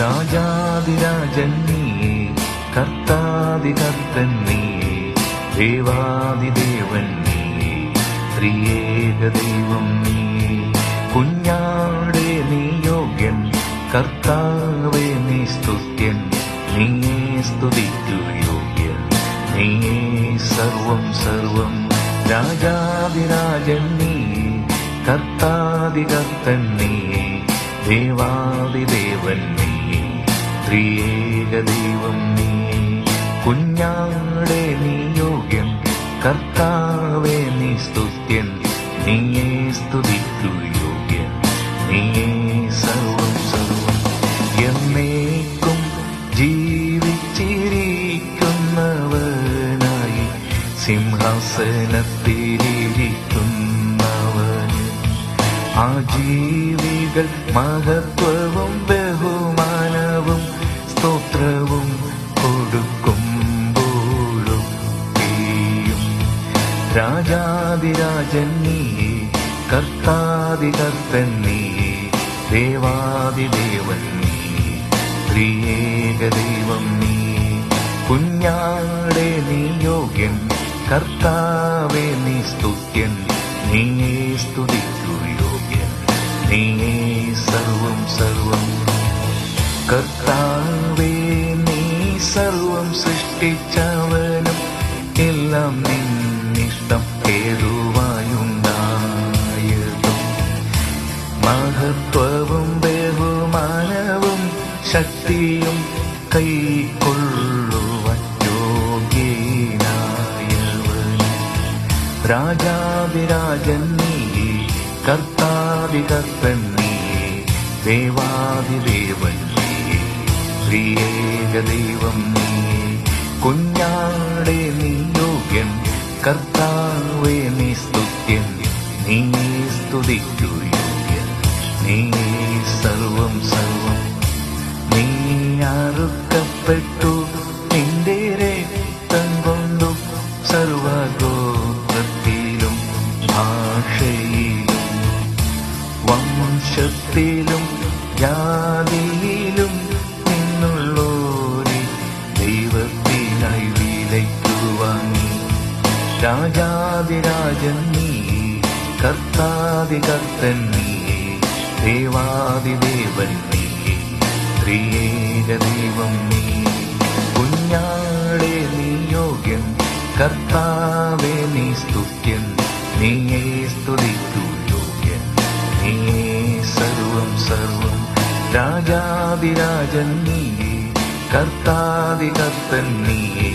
രാജാതിരാജൻ നീയേ കർത്താതികർത്തൻ നീയേ ദേവാതിദേവൻ നീയേ ത്രിയേക ദൈവം നീയേ കുഞ്ഞാടെ നീ യോഗ്യൻ കർത്താവേ നീ സ്തുത്യൻ നീയേ സ്തുതിക്കു യോഗ്യൻ നീയേ സർവം സർവം. രാജാതിരാജൻ നീയേ കർത്താതികർത്തൻ നീയേ ദേവാദിദേവൻ നീയേ ത്രിയേക ദൈവം നീ. കുഞ്ഞാടെ നീ യോഗ്യം കർത്താവേ നീ സ്തുത്യൻ. നീയേ സ്തുതിക്കു യോഗ്യൻ. നീയേ സർവം സർവം. എന്നേക്കും ജീവിച്ചിരിക്കുന്നവനായി സിംഹാസനത്തിലിരിക്കുന്നവന്. ആ ജീവികൾ മഹത്വവും രാജാതിരാജൻ നീയേ കർത്താതികർത്തൻ നീയേ ദേവാതിദേവൻ നീയേ ത്രിയേക ദൈവം നീയേ കുഞ്ഞാടെ നീ യോഗ്യൻ കർത്താവേ നീ സ്തുത്യൻ നീയേ സ്തുതിക്കു യോഗ്യൻ നീയേ സർവം സർവം. കർത്താവേ നീ സർവം സൃഷ്ടിച്ചവനും എല്ലാം നിന്നിഷ്ടം ശക്തിയും കൈക്കൊള്ളുവാൻ നീ കർത്താതികർത്തൻ നീയേ ദേവാതിദേവൻ നീ ശ്രീയേക ദൈവം നീ. കുഞ്ഞാടെ നീ യോഗ്യൻ കർത്താവേ നീ സ്തുത്യൻ നീ സ്തുതിക്കു യോഗ്യൻ. നീ സർവം സർവം ഭാഷയിലും വംശത്തിലും ജാതിയിലും നിന്നുള്ളോരെ ദൈവത്തിനായി വിലയ്ക്കുവാൻ വാങ്ങി രാജാതിരാജൻ നീ കർത്താതികർത്തൻ നീ ദേവാതിദേവൻ നീ ത്രിയേക ദൈവം നീ. കുഞ്ഞാളെ നീ യോഗ്യൻ കർത്താവേ നീ സ്തുത്യൻ. നീയേ സ്തുതിക്കു യോഗ്യൻ നീയേ സർവം സർവം. രാജാതിരാജൻ നീയേ കർത്താതികർത്തൻ നീയേ